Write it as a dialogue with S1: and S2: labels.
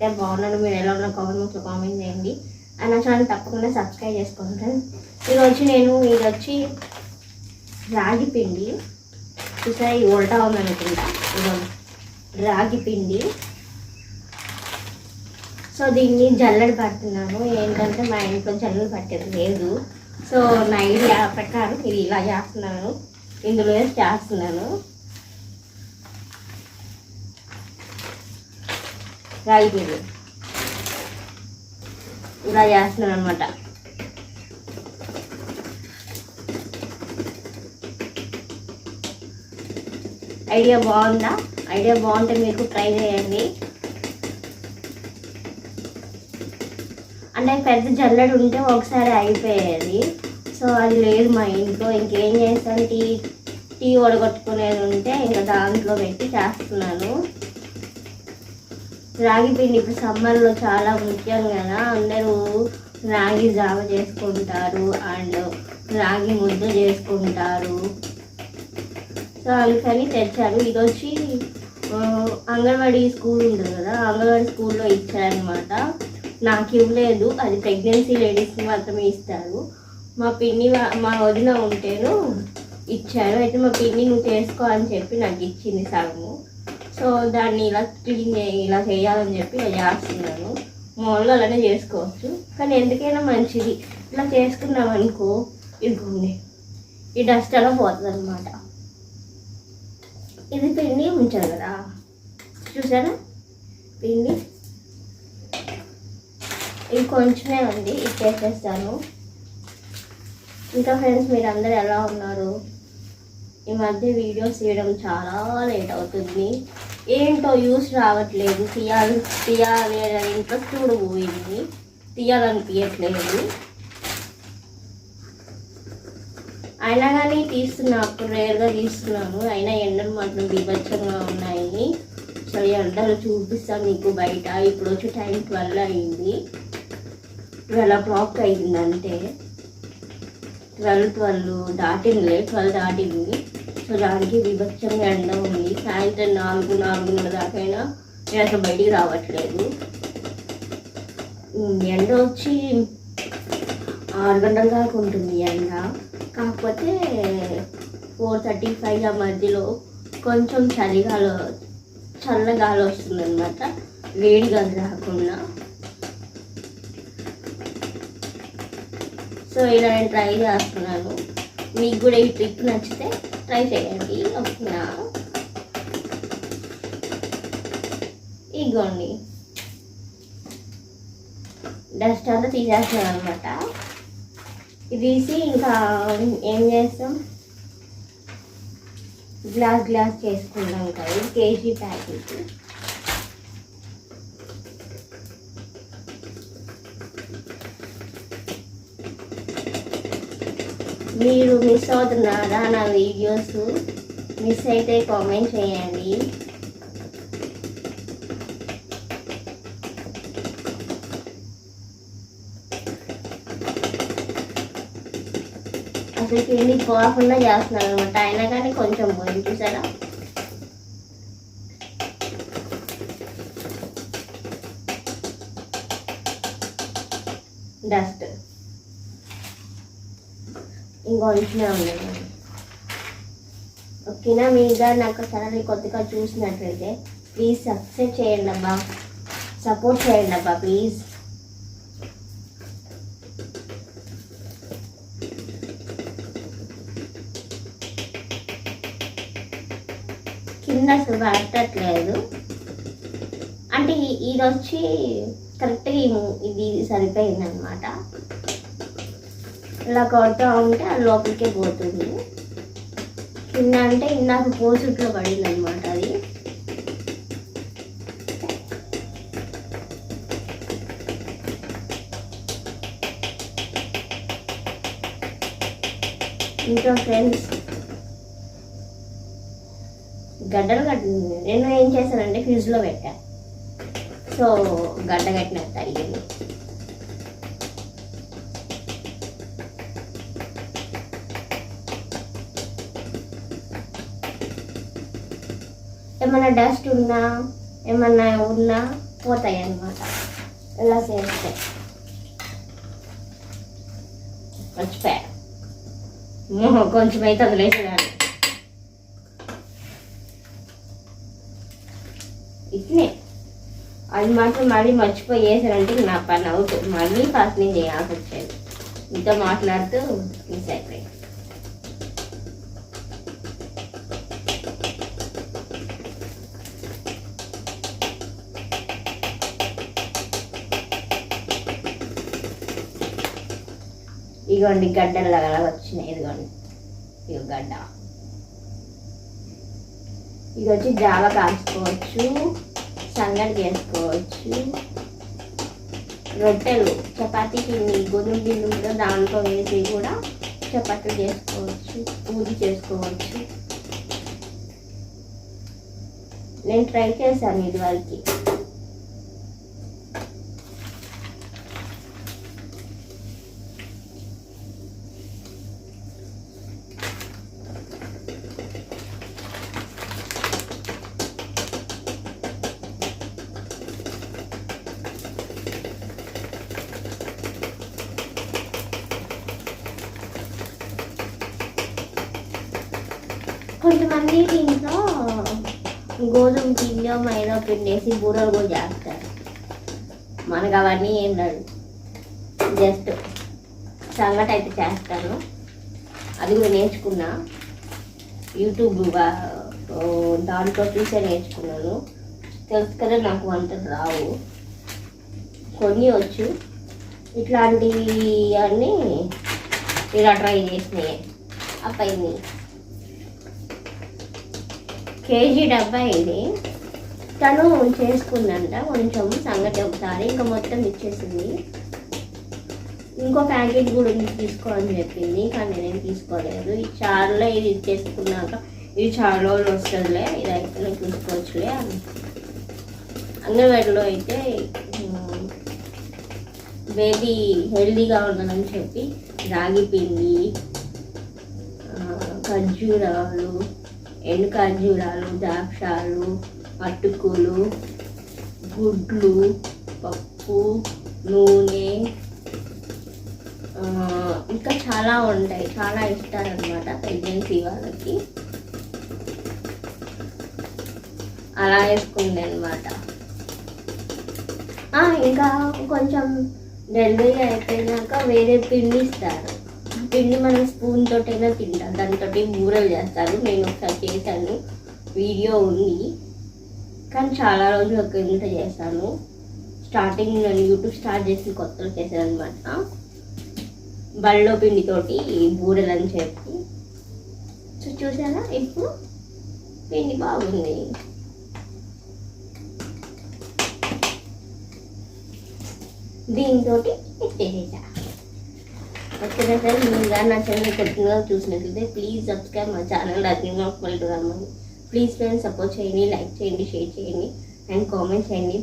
S1: అంటే బాగున్నాను మీరు ఎలా ఉన్న కామెంట్ బాక్స్లో కామెంట్ చేయండి. అండ్ నా ఛానల్ తప్పకుండా సబ్స్క్రైబ్ చేసుకుంటాను ఈరోజు వచ్చి నేను ఇది వచ్చి రాగి పిండి చూసారా ఉల్టా ఉందనుకుంటా రాగి పిండి. సో దీన్ని జల్లడి పడుతున్నాను ఏంటంటే మా ఇంట్లో జల్లడి పట్టేది లేదు. సో నైట్ ఐడియా ప్రకారం ఇది ఇలా చేస్తున్నాను. ఇందులో చేస్తున్నాను. రాగి పిండి ఇలా చేస్తున్నాను అనమాట ఐడియా బాగుందా? ఐడియా బాగుంటే మీకు ట్రై చేయండి. అంటే పెద్ద జల్లెడ ఉంటే ఒకసారి అయిపోయేది. సో అది లేదు మా ఇంట్లో. ఇంకేం చేస్తాను టీ టీ వడగొట్టుకునేది ఉంటే ఇంకా దాంట్లో పెట్టి చేస్తున్నాను. రాగి పిండి ఇప్పుడు సమ్మర్లో చాలా ముఖ్యం కదా. అందరూ రాగి జావ చేసుకుంటారు అండ్ రాగి ముద్ద చేసుకుంటారు. సో అందుకని తెచ్చారు. ఇది వచ్చి అంగన్వాడీ స్కూల్ ఉంటుంది కదా అంగన్వాడీ స్కూల్లో ఇచ్చారనమాట నాకు ఇవ్వలేదు. అది ప్రెగ్నెన్సీ లేడీస్కి మాత్రమే ఇస్తారు. మా పిన్ని మా వదిన ఉంటేను ఇచ్చారు. అయితే మా పిన్ని నువ్వు చేసుకో అని చెప్పి నాకు ఇచ్చింది సగము. సో దాన్ని ఇలా క్లీన్ ఇలా చేయాలని చెప్పి ఇలా చేస్తున్నాను మామూలుగా అలానే చేసుకోవచ్చు. కానీ ఎందుకైనా మంచిది. ఇలా చేసుకున్నాం అనుకో ఇదిగోండి ఈ డస్ట్ అలా పోతుంది అనమాట ఇది పిండి ఉంచాను కదా. చూసారా? పిండి. ఇది కొంచెమే ఉంది. ఇది చేసేస్తాను. ఇంకా ఫ్రెండ్స్ మీరు అందరు ఎలా ఉన్నారు? ఈ మధ్య వీడియోస్ తీయడం చాలా లేట్ అవుతుంది. ఏంటో యూస్ రావట్లేదు. తీయాలి తీయాలి అనే ఇంట్రెస్ట్ కూడా పోయింది. తీయాలనిపించట్లేదు అయినా కానీ తీస్తున్నా అప్పుడు రేర్గా తీస్తున్నాను. అయినా ఎండలు మాత్రం బీభత్సంగా ఉన్నాయి. సరే ఎండలు చూపిస్తాను మీకు బయట. ఇప్పుడు వచ్చి టైం ట్వెల్వ్ అయింది. ట్వెల్వ్ క్లాక్ అయిందంటే ట్వెల్వ్ ట్వెల్వ్ దాటిందిలే. ట్వెల్వ్ దాటింది. సో దానికి విభత్సంగా ఎండ ఉంది. సాయంత్రం నాలుగు నాలుగున్నర దాకైనా నేను అసలు బయటికి రావట్లేదు. ఎండ వచ్చి ఆరు గంటల దాకా ఉంటుంది ఎండ. కాకపోతే ఫోర్ థర్టీ ఫైవ్ ఆ మధ్యలో కొంచెం చలిగాలి చల్లగాలి వస్తుంది అనమాట వేడిగా రాకుండా. సో ఇలా నేను ట్రై చేస్తున్నాను. మీకు కూడా ఈ ట్రిప్ నచ్చితే ట్రై చేయండి ఓకేనా ఇగోండి డస్ట్ అంతా తీసేస్తాను అనమాట ఇది తీసి ఇంకా ఏం చేస్తాం గ్లాస్ గ్లాస్ చేసుకుంటాం కదా కేజీ ప్యాకెట్ మీరు మిస్ అవుతున్నారా నా వీడియోస్ మిస్ అయితే కామెంట్ చేయండి. అసలు ఎన్ని పోకుండా చేస్తున్నారు అనమాట అయినా కానీ కొంచెం పోయింది చూసారా? డస్ట్ ఇంకో ఉంది. ఓకేనా మీరు నాకు ఛానల్ కొత్తగా చూసినట్లయితే ప్లీజ్ సబ్స్క్రైబ్ చేయండి అబ్బా. సపోర్ట్ చేయండి అబ్బా ప్లీజ్ కింద అసలు పట్టట్లేదు. అంటే ఇది వచ్చి కరెక్ట్గా ఇది సరిపోయింది అనమాట ఇలా కొడుతూ ఉంటే అది లోపలికే పోతుంది. కింద అంటే ఇందాక పోసుట్లో పడింది అనమాట అది. ఇంకా ఫ్రెండ్స్ గడ్డలు కట్టింది. నేను ఏం చేశానంటే ఫ్రిడ్జ్లో పెట్టా. సో గడ్డ కట్టినట్టు అయ్యింది. ఏమైనా డస్ట్ ఉన్నా ఏమన్నా ఉన్నా పోతాయి అన్నమాట. ఇలా చేస్తే. మర్చిపోయా మోహం కొంచెం అయితే వదిలేసినాను ఇట్లే అది మాత్రం మళ్ళీ మర్చిపోయి చేశారంటే నా పని అవుతుంది. మళ్ళీ ఫస్ట్ నేను చేయాల్సి వచ్చేది. మీతో మాట్లాడుతూ మిస్ అయిపోయింది ఇగోండి గడ్డలు అలా వచ్చినాయి ఇదిగోండి. ఇగో గడ్డ. ఇది వచ్చి జావ కాసుకోవచ్చు సంగడి చేసుకోవచ్చు. రొట్టెలు చపాతీకి గోధుమ పిండి కూడా దాంట్లో వేసి కూడా చపాతీలు చేసుకోవచ్చు పూజ చేసుకోవచ్చు. నేను ట్రై చేశాను ఇది కొంతమంది దీంట్లో గోధుమ పిండి మైదా పిండి వేసి బూరలు కూడా చేస్తారు. మనకు అవన్నీ ఏం లేదు జస్ట్ సంగటి అయితే చేస్తాను. అది కూడా నేర్చుకున్నా. యూట్యూబ్ దాంట్లో చూసే నేర్చుకున్నాను. తెలుసు కదా నాకు వంటలు రావు. కొన్ని వచ్చు ఇట్లాంటివి అన్నీ ఇలా ట్రై చేసినాయి. అబ్బాయిని కేజీ డబ్బా ఇది. తను చేసుకుందంట. కొంచెం సంగతి ఒకసారి. ఇంకా మొత్తం ఇచ్చేసింది. ఇంకో ప్యాకెట్ కూడా ఉంది తీసుకోవాలని చెప్పింది. కానీ నేను తీసుకోలేదు. ఈ చారులో ఇది ఇచ్చేసుకున్నాక ఇది చాలా రోజులు వస్తుందిలే. ఇది అయితే చూసుకోవచ్చులే అని. అంగన్వాడిలో అయితే బేబీ హెల్దీగా ఉండదని చెప్పి రాగి పిండి ఖర్జూరాలు ఎండు ఖర్జూరాలు ద్రాక్షాలు అటుకులు గుడ్లు పప్పు నూనె ఇంకా చాలా ఉంటాయి. చాలా ఇస్తారనమాట ప్రెగ్నెన్సీ వాళ్ళకి. అలా వేసుకుంది అనమాట ఇంకా కొంచెం డెలివరీ అయిపోయినాక వేరే పిండి ఇస్తారు. పిండి మనం స్పూన్ తోటైనా తింటాం. దాంతో బూరలు చేస్తారు. నేను ఒకసారి చేశాను. వీడియో ఉంది. కానీ చాలా రోజులు ఒక ఇంత చేశాను. స్టార్టింగ్ నేను యూట్యూబ్ స్టార్ట్ చేసిన కొత్తలో చేశాను అనమాట బళ్ళో పిండితోటి బూరెలు అని చెప్పి. సో చూసారా? ఇప్పుడు పిండి బాగుంది. దీంతో ఎత్తేసేసా ఓకేనా సార్ మీరు కానీ నా ఛానల్ కొత్తగా చూసినట్లయితే ప్లీజ్ సబ్స్క్రైబ్ మా ఛానల్ రత్న ఆఫ్ రమ్మని ప్లీజ్ ఫ్రెండ్స్ సపోర్ట్ చేయండి లైక్ చేయండి షేర్ చేయండి అండ్ కామెంట్ చేయండి.